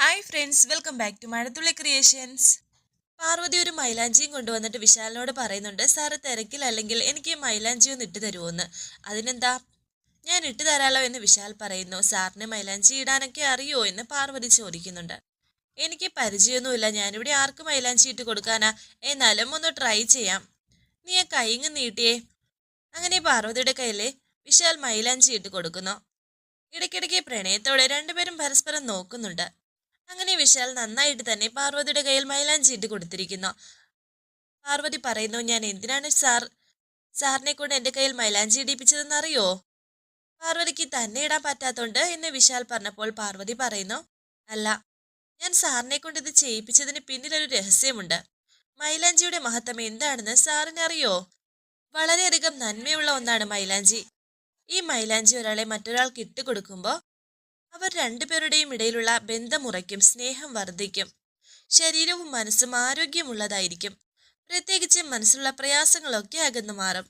Hi friends welcome back to Mazhathulli creations Parvathi ഒരു മൈലാഞ്ചിയും കൊണ്ടുവന്നിട്ട് വിശാലിനോട് പറയുന്നുണ്ട് സാറ് തിരക്കിലല്ലെങ്കിൽ എനിക്ക് മൈലാഞ്ചി ഒന്ന് ഇട്ട് തരുമോന്ന് അതിനെന്താ? ഞാൻ ഇട്ട് തരാലോ എന്ന് വിശാൽ പറയുന്നു. സാറിന് മൈലാഞ്ചി ഇടാനൊക്കെ അറിയോ എന്ന് പാർവതി ചോദിക്കുന്നുണ്ട്. എനിക്ക് പരിചയമൊന്നുമില്ല. ഞാനിവിടെ ആർക്ക് മൈലാഞ്ചി ഇട്ട് കൊടുക്കാനാ? എന്നാലും ഒന്ന് ട്രൈ ചെയ്യാം. നീ ആ കൈങ്ങ് നീട്ടിയേ. അങ്ങനെ പാർവതിയുടെ കയ്യിൽ വിശാൽ മൈലാഞ്ചി ഇട്ട് കൊടുക്കുന്നു. ഇടയ്ക്കിടയ്ക്ക് പ്രണയത്തോടെ രണ്ടുപേരും പരസ്പരം നോക്കുന്നുണ്ട്. അങ്ങനെ വിശാൽ നന്നായിട്ട് തന്നെ പാർവതിയുടെ കയ്യിൽ മൈലാഞ്ചി ഇട്ട് കൊടുത്തിരിക്കുന്നു. പാർവതി പറയുന്നു ഞാൻ എന്തിനാണ് സാർ സാറിനെ കൊണ്ട് എന്റെ കയ്യിൽ മൈലാഞ്ചി ഇടിപ്പിച്ചതെന്ന് അറിയോ? പാർവതിക്ക് തന്നെ ഇടാൻ പറ്റാത്തോണ്ട് എന്ന് വിശാൽ പറഞ്ഞപ്പോൾ പാർവതി പറയുന്നു അല്ല ഞാൻ സാറിനെ കൊണ്ട് ഇത് ചെയ്യിപ്പിച്ചതിന് പിന്നിലൊരു രഹസ്യമുണ്ട്. മൈലാഞ്ചിയുടെ മഹത്വം എന്താണെന്ന് സാറിന് അറിയോ? വളരെയധികം നന്മയുള്ള ഒന്നാണ് മൈലാഞ്ചി. ഈ മൈലാഞ്ചി ഒരാളെ മറ്റൊരാൾക്ക് ഇട്ടുകൊടുക്കുമ്പോൾ അവർ രണ്ടുപേരുടെയും ഇടയിലുള്ള ബന്ധമുറയ്ക്കും സ്നേഹം വർദ്ധിക്കും. ശരീരവും മനസ്സും ആരോഗ്യമുള്ളതായിരിക്കും. പ്രത്യേകിച്ച് മനസ്സിലുള്ള പ്രയാസങ്ങളൊക്കെ അകന്നു മാറും.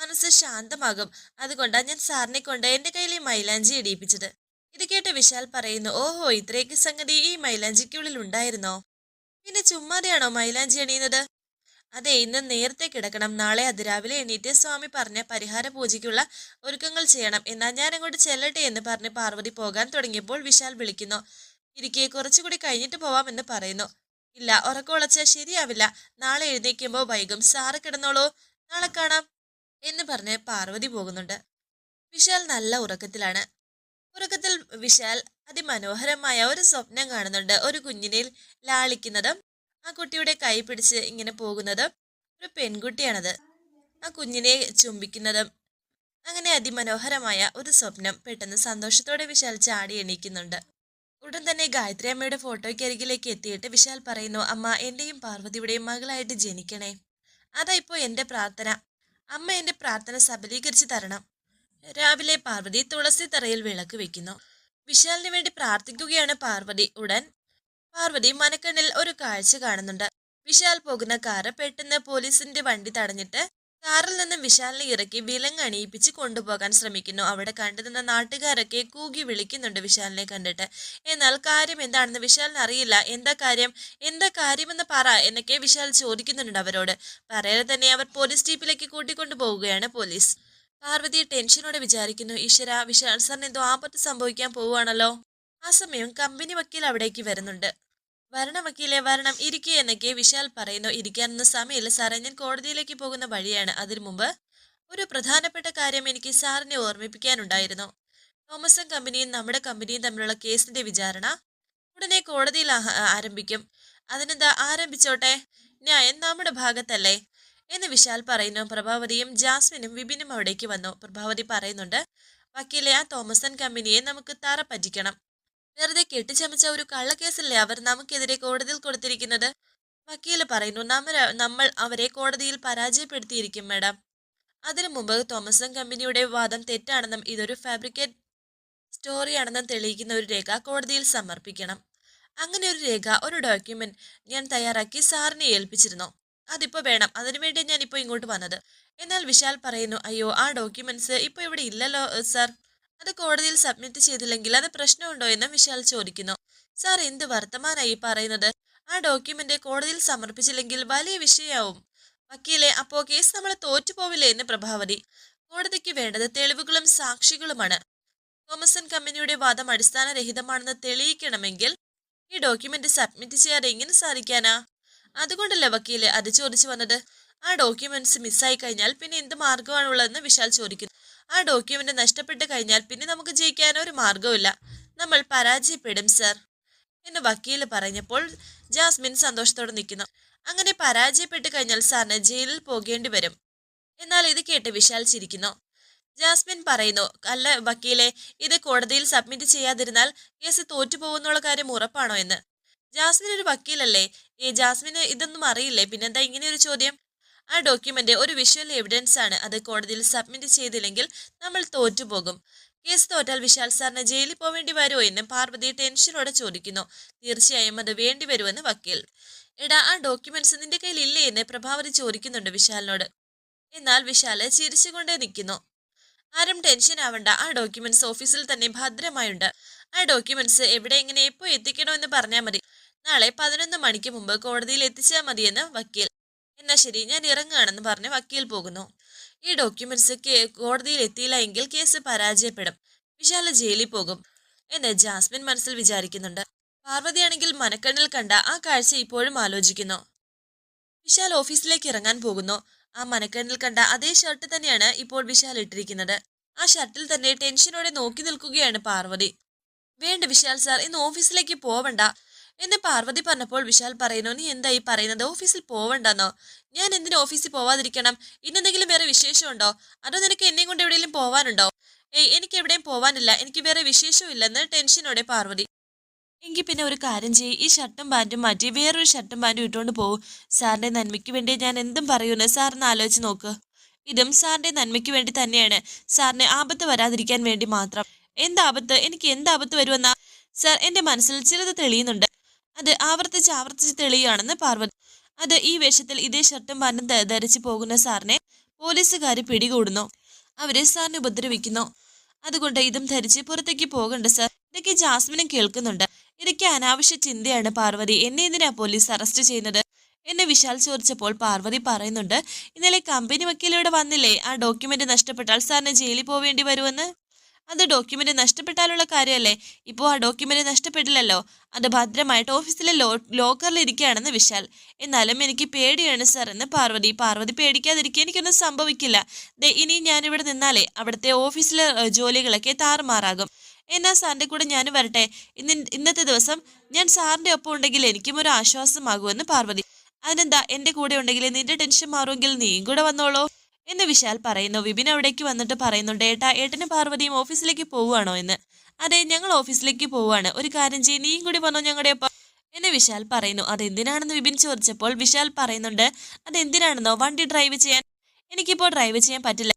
മനസ്സ് ശാന്തമാകും. അതുകൊണ്ടാണ് ഞാൻ സാറിനെ കൊണ്ട് എന്റെ കയ്യിൽ ഈ മൈലാഞ്ചി ഇടിയിപ്പിച്ചത്. ഇത് കേട്ട് വിശാൽ പറയുന്നു ഓഹോ ഇത്രയൊക്കെ സംഗതി ഈ മൈലാഞ്ചിക്കുള്ളിൽ ഉണ്ടായിരുന്നോ? പിന്നെ ചുമ്മാതെയാണോ മൈലാഞ്ചി അണിയുന്നത്? അതെ ഇന്ന് നേരത്തെ കിടക്കണം. നാളെ അതിരാവിലെ എണീറ്റ് സ്വാമി പറഞ്ഞ പരിഹാര പൂജയ്ക്കുള്ള ഒരുക്കങ്ങൾ ചെയ്യണം. എന്നാൽ ഞാൻ അങ്ങോട്ട് ചെല്ലട്ടെ എന്ന് പറഞ്ഞ് പാർവതി പോകാൻ തുടങ്ങിയപ്പോൾ വിശാൽ വിളിക്കുന്നു. ഇരിക്കെ കുറച്ചുകൂടി കഴിഞ്ഞിട്ട് പോവാമെന്ന് പറയുന്നു. ഇല്ല ഉറക്കമുളച്ച ശരിയാവില്ല. നാളെ എഴുന്നേക്കുമ്പോൾ വൈകും. സാറ് കിടന്നോളൂ. നാളെ കാണാം എന്ന് പറഞ്ഞ് പാർവതി പോകുന്നുണ്ട്. വിശാൽ നല്ല ഉറക്കത്തിലാണ്. ഉറക്കത്തിൽ വിശാൽ അതിമനോഹരമായ ഒരു സ്വപ്നം കാണുന്നുണ്ട്. ഒരു കുഞ്ഞിനെ ലാളിക്കുന്നതും ആ കുട്ടിയുടെ കൈ പിടിച്ച് ഇങ്ങനെ പോകുന്നത് ഒരു പെൺകുട്ടിയാണത്. ആ കുഞ്ഞിനെ ചുംബിക്കുന്നതും അങ്ങനെ അതിമനോഹരമായ ഒരു സ്വപ്നം പെട്ടെന്ന് സന്തോഷത്തോടെ വിശാൽ ചാടി എണീക്കുന്നുണ്ട്. ഉടൻ തന്നെ ഗായത്രി അമ്മയുടെ ഫോട്ടോയ്ക്ക് അരികിലേക്ക് എത്തിയിട്ട് വിശാൽ പറയുന്നു അമ്മ എന്റെയും പാർവതിയുടെയും മകളായിട്ട് ജനിക്കണേ. അതാ ഇപ്പോൾ എന്റെ പ്രാർത്ഥന. അമ്മ എന്റെ പ്രാർത്ഥന സബലീകരിച്ച് തരണം. രാവിലെ പാർവതി തുളസി തറയിൽ വിളക്ക് വെക്കുന്നു. വിശാലിന് വേണ്ടി പ്രാർത്ഥിക്കുകയാണ് പാർവതി. ഉടൻ പാർവതി മനക്കണ്ണിൽ ഒരു കാഴ്ച കാണുന്നുണ്ട്. വിശാൽ പോകുന്ന കാറ് പെട്ടെന്ന് പോലീസിന്റെ വണ്ടി തടഞ്ഞിട്ട് കാറിൽ നിന്ന് വിശാലിനെ ഇറക്കി വിലങ്ങ് അണിയിപ്പിച്ച് കൊണ്ടുപോകാൻ ശ്രമിക്കുന്നു. അവിടെ കണ്ടുനിന്ന നാട്ടുകാരൊക്കെ കൂകി വിളിക്കുന്നുണ്ട് വിശാലിനെ കണ്ടിട്ട്. എന്നാൽ കാര്യം എന്താണെന്ന് വിശാലിന് അറിയില്ല. എന്താ കാര്യം? എന്താ കാര്യമെന്ന് പറ എന്നൊക്കെ വിശാൽ ചോദിക്കുന്നുണ്ട് അവരോട്. പറയാതെ തന്നെ അവർ പോലീസ് സ്റ്റീപ്പിലേക്ക് കൂട്ടിക്കൊണ്ടു പോവുകയാണ് പോലീസ്. പാർവതി ടെൻഷനോടെ വിചാരിക്കുന്നു ഈശ്വര വിശാൽ സാറിന് എന്തോ ആപത്ത് സംഭവിക്കാൻ പോവുകയാണല്ലോ. ആ സമയം കമ്പനി വക്കീൽ അവിടേക്ക് വരുന്നുണ്ട്. വരണം വക്കീലെ വരണം. ഇരിക്കുക എന്നൊക്കെ വിശാൽ പറയുന്നു. ഇരിക്കാനൊന്നും സമയമില്ല. സാറേ ഞാൻ കോടതിയിലേക്ക് പോകുന്ന വഴിയാണ്. അതിനു മുമ്പ് ഒരു പ്രധാനപ്പെട്ട കാര്യം എനിക്ക് സാറിനെ ഓർമ്മിപ്പിക്കാനുണ്ടായിരുന്നു. തോമസൻ കമ്പനിയും നമ്മുടെ കമ്പനിയും തമ്മിലുള്ള കേസിന്റെ വിചാരണ ഉടനെ കോടതിയിൽ ആരംഭിക്കും. അതിനെന്താ ആരംഭിച്ചോട്ടെ? ന്യായം നമ്മുടെ ഭാഗത്തല്ലേ? എന്ന് വിശാൽ പറയുന്നു. പ്രഭാവതിയും ജാസ്മിനും വിപിനും അവിടേക്ക് വന്നു. പ്രഭാവതി പറയുന്നുണ്ട് വക്കീലെ ആ തോമസൻ കമ്പനിയെ നമുക്ക് തറ പറ്റിക്കണം. വെറുതെ കെട്ടിച്ചമച്ച ഒരു കള്ളക്കേസല്ലേ അവർ നമുക്കെതിരെ കോടതിയിൽ കൊടുത്തിരിക്കുന്നത്? വക്കീൽ പറയുന്നു നമ്മ നമ്മൾ അവരെ കോടതിയിൽ പരാജയപ്പെടുത്തിയിരിക്കും മാഡം. അതിനു മുമ്പ് തോമസൺ കമ്പനിയുടെ വാദം തെറ്റാണെന്നും ഇതൊരു ഫാബ്രിക്കേറ്റ് സ്റ്റോറിയാണെന്നും തെളിയിക്കുന്ന ഒരു രേഖ കോടതിയിൽ സമർപ്പിക്കണം. അങ്ങനെ ഒരു രേഖ ഒരു ഡോക്യുമെന്റ് ഞാൻ തയ്യാറാക്കി സാറിനെ ഏൽപ്പിച്ചിരുന്നു. അതിപ്പോ വേണം. അതിനുവേണ്ടി ഞാൻ ഇപ്പോൾ ഇങ്ങോട്ട് വന്നത്. എന്നാൽ വിശാൽ പറയുന്നു അയ്യോ ആ ഡോക്യുമെന്റ്സ് ഇപ്പോൾ ഇവിടെ ഇല്ലല്ലോ സർ. അത് കോടതിയിൽ സബ്മിറ്റ് ചെയ്തില്ലെങ്കിൽ അത് പ്രശ്നമുണ്ടോ എന്ന് വിശാൽ ചോദിക്കുന്നു. സാർ എന്ത് വർത്തമാനായി പറയുന്നത്? ആ ഡോക്യുമെന്റ് കോടതിയിൽ സമർപ്പിച്ചില്ലെങ്കിൽ വലിയ വിഷയമാവും. വക്കീലെ അപ്പോ കേസ് നമ്മൾ തോറ്റുപോവില്ലേ എന്ന് പ്രഭാവതി. കോടതിക്ക് വേണ്ടത് തെളിവുകളും സാക്ഷികളുമാണ്. തോമസൺ കമ്പനിയുടെ വാദം അടിസ്ഥാനരഹിതമാണെന്ന് തെളിയിക്കണമെങ്കിൽ ഈ ഡോക്യുമെന്റ് സബ്മിറ്റ് ചെയ്യാതെ എങ്ങനെ സാധിക്കാനാ? അതുകൊണ്ടല്ലേ വക്കീലെ അത് ചോദിച്ചു വന്നത്? ആ ഡോക്യുമെന്റ്സ് മിസ്സായി കഴിഞ്ഞാൽ പിന്നെ എന്ത് മാർഗമാണുള്ളതെന്ന് വിശാൽ ചോദിക്കുന്നു. ആ ഡോക്യുമെന്റ് നഷ്ടപ്പെട്ട് കഴിഞ്ഞാൽ പിന്നെ നമുക്ക് ജയിക്കാൻ ഒരു മാർഗവുമില്ല നമ്മൾ പരാജയപ്പെടും സർ എന്ന് വക്കീൽ പറഞ്ഞപ്പോൾ ജാസ്മിൻ സന്തോഷത്തോടെ നിൽക്കുന്നു. അങ്ങനെ പരാജയപ്പെട്ട് കഴിഞ്ഞാൽ സാറിന് ജയിലിൽ പോകേണ്ടി വരും. എന്നാൽ ഇത് കേട്ട് വിശാൽ ചിരിക്കുന്നു. ജാസ്മിൻ പറയുന്നു അല്ല വക്കീലെ ഇത് കോടതിയിൽ സബ്മിറ്റ് ചെയ്യാതിരുന്നാൽ കേസ് തോറ്റുപോകുന്നുള്ള കാര്യം ഉറപ്പാണോ എന്ന്? ജാസ്മിൻ ഒരു വക്കീലല്ലേ? ജാസ്മിന് ഇതൊന്നും അറിയില്ലേ? പിന്നെന്താ ഇങ്ങനെ ഒരു ചോദ്യം? ആ ഡോക്യുമെന്റ് ഒരു വിഷ്വൽ എവിഡൻസ് ആണ് അത് കോടതിയിൽ സബ്മിറ്റ് ചെയ്തില്ലെങ്കിൽ നമ്മൾ തോറ്റുപോകും. കേസ് തോറ്റാൽ വിശാൽ സാറിന് ജയിലിൽ പോവേണ്ടി വരുമോ എന്ന് പാർവതി ടെൻഷനോടെ ചോദിക്കുന്നു. തീർച്ചയായും അത് വേണ്ടി വരുമെന്ന് വക്കീൽ. എടാ ആ ഡോക്യുമെന്റ്സ് നിന്റെ കയ്യിൽ ഇല്ലേ എന്ന് പ്രഭാവതി ചോദിക്കുന്നുണ്ട് വിശാലിനോട്. എന്നാൽ വിശാൽ ചിരിച്ചുകൊണ്ടേ നിൽക്കുന്നു. ആരും ടെൻഷൻ ആവണ്ട. ആ ഡോക്യുമെന്റ്സ് ഓഫീസിൽ തന്നെ ഭദ്രമായുണ്ട്. ആ ഡോക്യുമെന്റ്സ് എവിടെ എങ്ങനെ എപ്പോൾ എത്തിക്കണമെന്ന് പറഞ്ഞാൽ മതി. നാളെ പതിനൊന്ന് മണിക്ക് മുമ്പ് കോടതിയിൽ എത്തിച്ചാൽ മതിയെന്ന് വക്കീൽ. എന്നാ ശരി ഞാൻ ഇറങ്ങുകയാണെന്ന് പറഞ്ഞ് വക്കീൽ പോകുന്നു. ഈ ഡോക്യുമെന്റ്സ് കോടതിയിൽ എത്തിയില്ല എങ്കിൽ കേസ് പരാജയപ്പെടും. വിശാല ജയിലിൽ പോകും എന്ന് ജാസ്മിൻ മനസ്സിൽ വിചാരിക്കുന്നുണ്ട്. പാർവതിയാണെങ്കിൽ മനക്കണ്ണിൽ കണ്ട ആ കാഴ്ച ഇപ്പോഴും ആലോചിക്കുന്നു. വിശാൽ ഓഫീസിലേക്ക് ഇറങ്ങാൻ പോകുന്നു. ആ മനക്കണ്ണിൽ കണ്ട അതേ ഷർട്ട് തന്നെയാണ് ഇപ്പോൾ വിശാൽ ഇട്ടിരിക്കുന്നത്. ആ ഷർട്ടിൽ തന്നെ ടെൻഷനോടെ നോക്കി നിൽക്കുകയാണ് പാർവതി. വേണ്ട വിശാൽ സാർ ഇന്ന് ഓഫീസിലേക്ക് പോവണ്ട. എന്ന് പാർവതി പറഞ്ഞപ്പോൾ വിശാൽ പറയുന്നു നീ എന്താ ഈ പറയുന്നത്? ഓഫീസിൽ പോവണ്ടെന്നോ? ഞാൻ എന്തിനു ഓഫീസിൽ പോവാതിരിക്കണം? ഇന്നെന്തെങ്കിലും വേറെ വിശേഷമുണ്ടോ? അതോ നിനക്ക് എന്നെ കൊണ്ട് എവിടെയെങ്കിലും പോവാനുണ്ടോ? ഏയ് എനിക്ക് എവിടെയും പോവാനില്ല. എനിക്ക് വേറെ വിശേഷമില്ലെന്ന് ടെൻഷനോടെ പാർവതി. എങ്കിൽ പിന്നെ ഒരു കാര്യം ചെയ്യ്. ഈ ഷർട്ടും പാന്റും മാറ്റി വേറൊരു ഷർട്ടും പാന്റും ഇട്ടുകൊണ്ട് പോകും സാറിന്റെ നന്മയ്ക്ക് വേണ്ടി ഞാൻ എന്തും പറയൂന്ന് സാറിന് ആലോചിച്ച് നോക്ക്. ഇതും സാറിന്റെ നന്മയ്ക്ക് വേണ്ടി തന്നെയാണ്. സാറിന് ആപത്ത് വരാതിരിക്കാൻ വേണ്ടി മാത്രം. എന്താപത്ത് എനിക്ക് എന്താപത്ത് വരുമെന്ന? സാർ എന്റെ മനസ്സിൽ ചിലത് തെളിയുന്നുണ്ട്. അത് ആവർത്തിച്ച് ആവർത്തിച്ച് തെളിയുകയാണെന്ന് പാർവതി. അത് ഈ വേഷത്തിൽ ഇതേ ഷർട്ടും പാനും ധരിച്ചു പോകുന്ന സാറിനെ പോലീസുകാർ പിടികൂടുന്നു. അവരെ സാറിനെ ഉപദ്രവിക്കുന്നു. അതുകൊണ്ട് ഇതും ധരിച്ച് പുറത്തേക്ക് പോകണ്ട സാർ. ഇതൊക്കെ ജാസ്മിനും കേൾക്കുന്നുണ്ട്. ഇതൊക്കെ അനാവശ്യ ചിന്തയാണ് പാർവതി. എന്നെ എന്തിനാ പോലീസ് അറസ്റ്റ് ചെയ്യുന്നത്? എന്നെ വിശാൽ ചോദിച്ചപ്പോൾ പാർവതി പറയുന്നുണ്ട് ഇന്നലെ കമ്പനി വക്കീലിവിടെ വന്നില്ലേ? ആ ഡോക്യുമെന്റ് നഷ്ടപ്പെട്ടാൽ സാറിന് ജയിലിൽ പോവേണ്ടി വരുമെന്ന്? അത് ഡോക്യുമെന്റ് നഷ്ടപ്പെട്ടാലുള്ള കാര്യമല്ലേ? ഇപ്പോൾ ആ ഡോക്യുമെന്റ് നഷ്ടപ്പെട്ടില്ലല്ലോ അത് ഭദ്രമായിട്ട് ഓഫീസിലെ ലോ ലോക്കറിൽ ഇരിക്കുകയാണെന്ന് വിശാൽ. എന്നാലും എനിക്ക് പേടിയാണ് സാർ എന്ന് പാർവതി. പാർവതി പേടിക്കാതിരിക്കുക എനിക്കൊന്നും സംഭവിക്കില്ല. ഇനി ഞാനിവിടെ നിന്നാലേ അവിടുത്തെ ഓഫീസിലെ ജോലികളൊക്കെ താറുമാറാകും. എന്നാ സാറിന്റെ കൂടെ ഞാൻ വരട്ടെ? ഇന്ന് ഇന്നത്തെ ദിവസം ഞാൻ സാറിന്റെ ഒപ്പം ഉണ്ടെങ്കിൽ എനിക്കും ഒരു ആശ്വാസമാകുമെന്ന് പാർവതി. അതിനെന്താ എന്റെ കൂടെ ഉണ്ടെങ്കിൽ നിന്റെ ടെൻഷൻ മാറുമെങ്കിൽ നീയും കൂടെ വന്നോളൂ. എന്ന് വിശാൽ പറയുന്നു. വിപിൻ അവിടേക്ക് വന്നിട്ട് പറയുന്നുണ്ട് ഏട്ടാ ഏട്ടനും പാർവതിയും ഓഫീസിലേക്ക് പോവുകയാണോ എന്ന്? അതെ ഞങ്ങൾ ഓഫീസിലേക്ക് പോവുകയാണ്. ഒരു കാര്യം ചെയ്യും നീയും കൂടി വന്നോ ഞങ്ങളുടെ ഒപ്പം എന്ന് വിശാൽ പറയുന്നു. അതെന്തിനാണെന്ന് വിപിൻ ചോദിച്ചപ്പോൾ വിശാൽ പറയുന്നുണ്ട് അതെന്തിനാണെന്നോ വണ്ടി ഡ്രൈവ് ചെയ്യാൻ എനിക്കിപ്പോൾ ഡ്രൈവ് ചെയ്യാൻ പറ്റില്ല.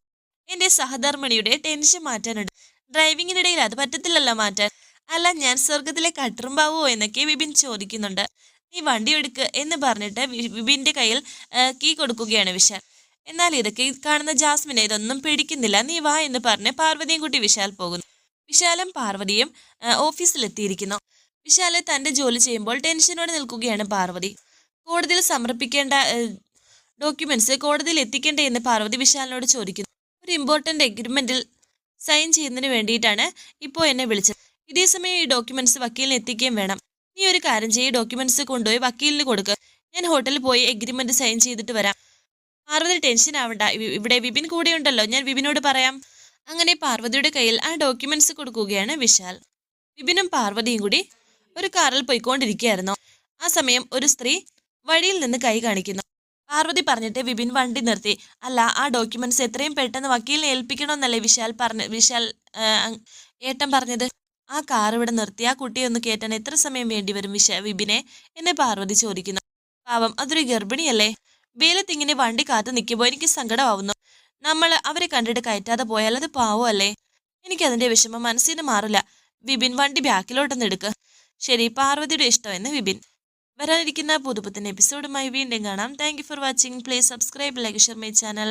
എന്റെ സഹധർമ്മിണിയുടെ ടെൻഷൻ മാറ്റാനുണ്ട്. ഡ്രൈവിങ്ങിനിടയിൽ അത് പറ്റത്തില്ലല്ലോ മാറ്റാൻ. അല്ല ഞാൻ സ്വർഗത്തിലെ കട്ടുറുമ്പാവോ എന്നൊക്കെ വിപിൻ ചോദിക്കുന്നുണ്ട്. നീ വണ്ടി എടുക്ക് എന്ന് പറഞ്ഞിട്ട് വിപിന്റെ കയ്യിൽ കീ കൊടുക്കുകയാണ് വിശാൽ. എന്നാൽ ഇതൊക്കെ കാണുന്ന ജാസ്മിനെ ഇതൊന്നും പേടിക്കുന്നില്ല. നീ വാ എന്ന് പറഞ്ഞ് പാർവതിയും കൂട്ടി വിശാൽ പോകുന്നു. വിശാലും പാർവതിയും ഓഫീസിലെത്തിയിരിക്കുന്നു. വിശാൽ തന്റെ ജോലി ചെയ്യുമ്പോൾ ടെൻഷനോടെ നിൽക്കുകയാണ് പാർവതി. കോടതിയിൽ സമർപ്പിക്കേണ്ട ഡോക്യുമെന്റ്സ് കോടതിയിൽ എത്തിക്കേണ്ടേ എന്ന് പാർവതി വിശാലിനോട് ചോദിക്കുന്നു. ഒരു ഇമ്പോർട്ടന്റ് എഗ്രിമെന്റിൽ സൈൻ ചെയ്യുന്നതിന് വേണ്ടിയിട്ടാണ് ഇപ്പോൾ എന്നെ വിളിച്ചത്. ഇതേ സമയം ഈ ഡോക്യുമെന്റ്സ് വക്കീലിന് എത്തിക്കുകയും വേണം. നീ ഒരു കാര്യം ചെയ്യും ഡോക്യുമെന്റ്സ് കൊണ്ടുപോയി വക്കീലിന് കൊടുക്കുക ഞാൻ ഹോട്ടലിൽ പോയി എഗ്രിമെന്റ് സൈൻ ചെയ്തിട്ട് വരാം. പാർവതി ടെൻഷൻ ആവണ്ട. ഇവ- ഇവിടെ വിപിൻ കൂടെ ഉണ്ടല്ലോ ഞാൻ വിപിനോട് പറയാം. അങ്ങനെ പാർവതിയുടെ കയ്യിൽ ആ ഡോക്യുമെന്റ്സ് കൊടുക്കുകയാണ് വിശാൽ. വിപിനും പാർവതിയും കൂടി ഒരു കാറിൽ പോയിക്കൊണ്ടിരിക്കുകയായിരുന്നു. ആ സമയം ഒരു സ്ത്രീ വഴിയിൽ നിന്ന് കൈ കാണിക്കുന്നു. പാർവതി പറഞ്ഞിട്ട് വിപിൻ വണ്ടി നിർത്തി. അല്ല ആ ഡോക്യുമെന്റ്സ് എത്രയും പെട്ടെന്ന് വക്കീലിനെ ഏൽപ്പിക്കണമെന്നല്ലേ വിശാൽ പറഞ്ഞ വിശാൽ ഏട്ടൻ പറഞ്ഞത്? ആ കാർ ഇവിടെ നിർത്തി. ആ കുട്ടിയെ ഒന്ന് കയറ്റാൻ എത്ര സമയം വേണ്ടി വരും വിശ വിപിനെ? എന്നെ പാർവതി ചോദിക്കുന്നു. പാവം അതൊരു ഗർഭിണിയല്ലേ? വേലത്തിങ്ങനെ വണ്ടി കാത്തു നിൽക്കുമ്പോൾ എനിക്ക് സങ്കടമാവുന്നു. നമ്മൾ അവരെ കണ്ടിട്ട് കയറ്റാതെ പോയാൽ അത് പാവോ അല്ലേ എനിക്ക് അതിന്റെ വിഷമം മനസ്സിന് മാറില്ല. വിപിൻ വണ്ടി ബാക്കിലോട്ടൊന്ന് എടുക്ക്. ശരി പാർവതിയുടെ ഇഷ്ടമെന്ന് വിപിൻ. വരാനിരിക്കുന്ന പുതുപുത്തൻ എപ്പിസോഡുമായി വീണ്ടും കാണാം. Thank for watching please subscribe like share my channel